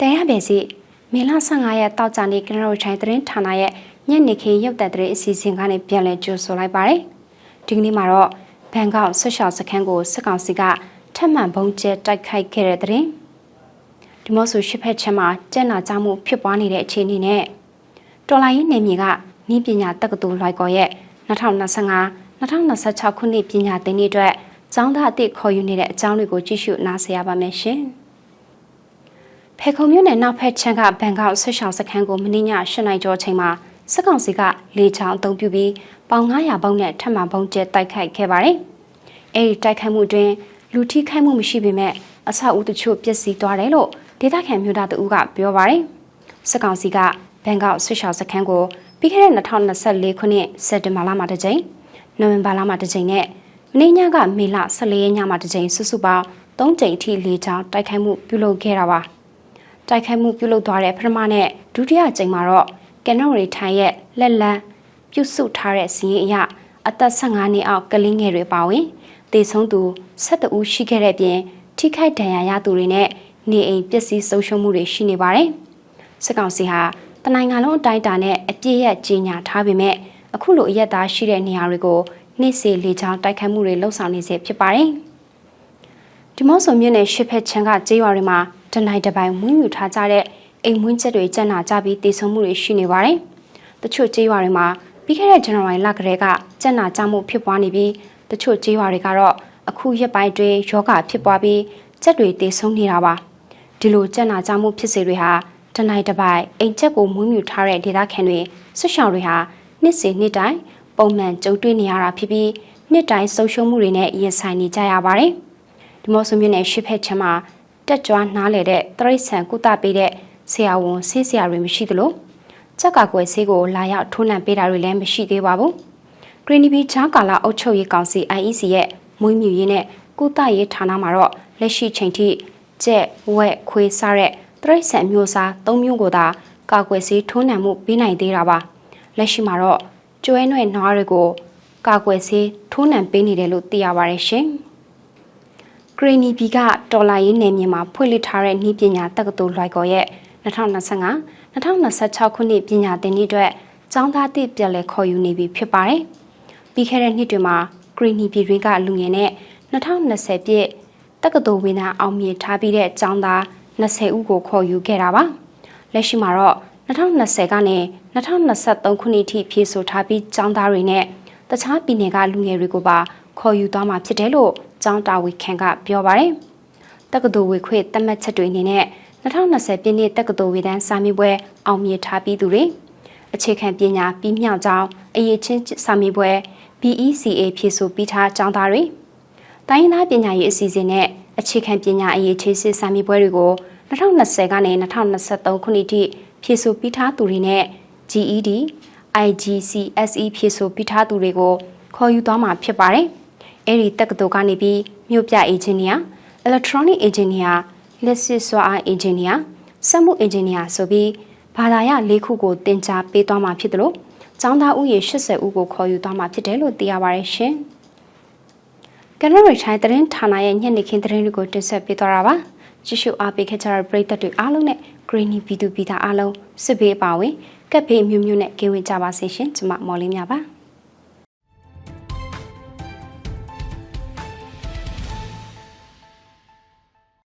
တဲရပဲစီမေလ15ရက်တောက်ကြနေ့ကနရိုချိုင်သတင်းဌာနရဲ့ညနေခင်းရုပ်သံသတင်းအစီအစဉ်ကနေပြန်လည်ကြိုဆိုလိုက်ပါတယ်။ဒီကနေ့မှာတော့ဘန်ကောက်ဆွတ်ရှောက်စခန်းကိုစစ်ကောင်စီကထပ်မံပုံကျဲတိုက်ခိုက်ခဲ့တဲ့သတင်း။ဒီမို့ဆိုရှစ်ဖက်ချက်မှာကျက်နာကြမှုဖြစ်ပွားနေတဲ့အခြေအနေနဲ့တော်လိုင်းရေးနယ်မြေကနည်းပညာတက္ကသိုလ်လိုက်ကော်ရဲ့2025-2026ခုနှစ်ပညာသင်နှစ်အတွက်ကျောင်းသားအသစ်ခေါ်ယူနေတဲ့အကြောင်းတွေကိုကြည့်ရှုနားဆင်ရပါမယ်ရှင်။ ဖေခုံမြို့နယ်နောက်ဖက်ချမ်းကဘန်ကောက်ဆွရှောင်းစခန်းကိုမင်းည၈နိုင်ကျော်ချိန်မှာစစ်ကောင်စီကလေချောင်းအုံပြုပြီးပေါင်900ပေါင်းနဲ့ထပ်မံပုံကျဲတိုက်ခိုက်ခဲ့ပါတယ်။အဲဒီတိုက်ခိုက်မှုတွင်လူထိခိုက်မှုမရှိပေမဲ့အဆောက်အဦတချို့ပျက်စီးသွားတယ်လို့ဒေသခံမြို့သားတဦးကပြောပါတယ်။စစ်ကောင်စီကဘန်ကောက်ဆွရှောင်းစခန်းကိုပြီးခဲ့တဲ့2024ခုနှစ်စက်တင်ဘာလမှာတစ်ကြိမ်နိုဝင်ဘာလမှာတစ်ကြိမ်နဲ့မင်းညကမေလ14ရက်ညမှာတစ်ကြိမ်စုစုပေါင်း3ကြိမ်အထိလေချောင်းတိုက်ခိုက်မှုပြုလုပ်ခဲ့တာပါ။ တိုက်ခိုက်မှုပြုလုပ်သွားတဲ့ပထမနဲ့ဒုတိယကြိမ်မှာတော့ကနုံရီထိုင်ရဲ့လက်လန်းပြုစုထားတဲ့စီးရင်အရအသက်15နှစ်အောက်ကလေးငယ်တွေပါဝင်တေဆုံးသူ12ဦးရှိခဲ့တဲ့ပြင်ထိခိုက်ဒဏ်ရာရသူတွေနဲ့နေအိမ်ပျက်စီးဆုံးရှုံးမှုတွေရှိနေပါတယ်။စစ်ကောင်စီဟာတနိုင်ငံလုံးအတိုင်းအတာနဲ့အပြည့်ရကြီးညာထားပေမဲ့အခုလိုအရက်သားရှိတဲ့နေရာတွေကိုနေ့စဉ်လေကြောင်းတိုက်ခိုက်မှုတွေလှုပ်ဆောင်နေစေဖြစ်ပါတယ်။ဒီမော့ဆိုမြို့နယ်ရှစ်ဖက်ချန်ကကျေးရွာတွေမှာ တနိုင်တပိုင်မွေးမြူထားကြတဲ့အိမ်မွေးချက်တွေကျန်နာကြပြီးတည်ဆုံမှုတွေရှိနေပါတယ်။တချို့ကျေးရွာတွေမှာပြီးခဲ့တဲ့ဇန်နဝါရီလကတည်းကကျန်နာကြမှုဖြစ်ပွားနေပြီးတချို့ကျေးရွာတွေကတော့အခုရက်ပိုင်းတွင်ယောဂဖြစ်ပွားပြီးချက်တွေတည်ဆုံနေတာပါ။ဒီလိုကျန်နာကြမှုဖြစ်စေတွေဟာတနိုင်တပိုင်အိမ်ချက်ကိုမွေးမြူထားတဲ့ဒေသခံတွေဆွရှောင်တွေဟာနှစ်စဉ်နှစ်တိုင်းပုံမှန်ကြုံတွေ့နေရတာဖြစ်ပြီးနှစ်တိုင်းဆုံးရှုံးမှုတွေနဲ့ရင်ဆိုင်နေကြရပါတယ်။ဒီမော့ဆိုမြို့နယ်ရှစ်ဖက်ချမ်းမှာ တက်ကြွနားလေတဲ့တရိษံကုသပေးတဲ့ဆရာဝန်ဆေးဆရာတွေမရှိသလိုချက်ကကွယ်ဆေးကိုလာရောက်ထိုးနှံပေးတာတွေလည်းမရှိသေးပါဘူး။ဂရင်းနီဘီချာကာလာအုပ်ချုပ်ရေးကောင်စီ IEC ရဲ့မွေးမြူရေးနဲ့ကုသရေးဌာနမှာတော့လက်ရှိချိန်ထိကျက်ဝက်ခွေးစားတဲ့တရိษံမျိုးစား၃မျိုးကိုသာကာကွယ်ဆေးထိုးနှံမှုပေးနိုင်သေးတာပါ။လက်ရှိမှာတော့ကျွဲနွဲ့နွားတွေကိုကာကွယ်ဆေးထိုးနှံပေးနေတယ်လို့သိရပါတယ်ရှင်။ ဂရီနီဘီကတော်လာရေးနယ်မြေမှာဖွင့်လှစ်ထားတဲ့နှီးပညာတက္ကသိုလ်လွိုက်ကော်ရဲ့2025-2026ခုနှစ်ပညာသင်နှစ်အတွက်ကျောင်းသားတစ်ပြည်လဲခေါ်ယူနေပြီဖြစ်ပါတယ်။ပြီးခဲ့တဲ့နှစ်တွေမှာဂရီနီဘီတွေကလူငယ်နဲ့2020ပြည့်တက္ကသိုလ်ဝင်သားအောင်မြင်ထားပြီးတဲ့ကျောင်းသား20ဦးကိုခေါ်ယူခဲ့တာပါ။လက်ရှိမှာတော့2020ကနေ2023ခုနှစ်ထိဖြည့်ဆို့ထားပြီးကျောင်းသားတွေနဲ့တခြားပြည်နယ်ကလူငယ်တွေကိုပါ ခေါ်ယူသွားမှာဖြစ်တယ်လို့ကျောင်းတာဝန်ခံကပြောပါတယ်။တက္ကသိုလ်ဝေခွေတတ်မှတ်ချက်တွေအနေနဲ့2020ပြည့်နှစ်တက္ကသိုလ်ဝေဒန်းစာမေးပွဲအောင်မြင်ထားပြီးသူတွေအခြေခံပညာပြီးမြောက်ကြောင်းအရေးချင်းစာမေးပွဲ BECA ဖြည့်ဆို့ပြီးထားကျောင်းသားတွေတိုင်းရင်းသားပညာရေးအစီအစဉ်နဲ့အခြေခံပညာအရေးချင်းစစ်စာမေးပွဲတွေကို2020ကနေ2023ခုနှစ်ထိဖြည့်ဆို့ပြီးထားသူတွေနဲ့ GED IGCSE ဖြည့်ဆို့ပြီးထားသူတွေကိုခေါ်ယူသွားမှာဖြစ်ပါတယ်။ အဲ့ဒီတက္ကသိုလ်ကနေပြီးမြို့ပြအင်ဂျင်နီယာ electronic engineer လက်စစ်စွာအား engineer စက်မှု engineer ဆိုပြီးဘာသာရ၄ခုကိုတင် जा ပေးသွားမှာဖြစ်တယ်လို့ကျောင်းသားဦးရေ80ဦးကိုခေါ်ယူသွားမှာဖြစ်တယ်လို့သိရပါတယ်ရှင်။ကနရီချိုင်းသတင်းဌာနရဲ့ညနေခင်းသတင်းတွေကိုတင်ဆက်ပေးသွားတာပါ။ကြည့်ရှုအားပေးခဲ့ကြတဲ့ပရိသတ်တွေအားလုံးနဲ့ Greeny ပြည်သူပြည်သားအားလုံးစစ်ဘေးအပါဝင်ကပ်ဖေးမျိုးမျိုးနဲ့ကင်းဝေးကြပါစေရှင်။ကျွန်မမော်လေးများပါ။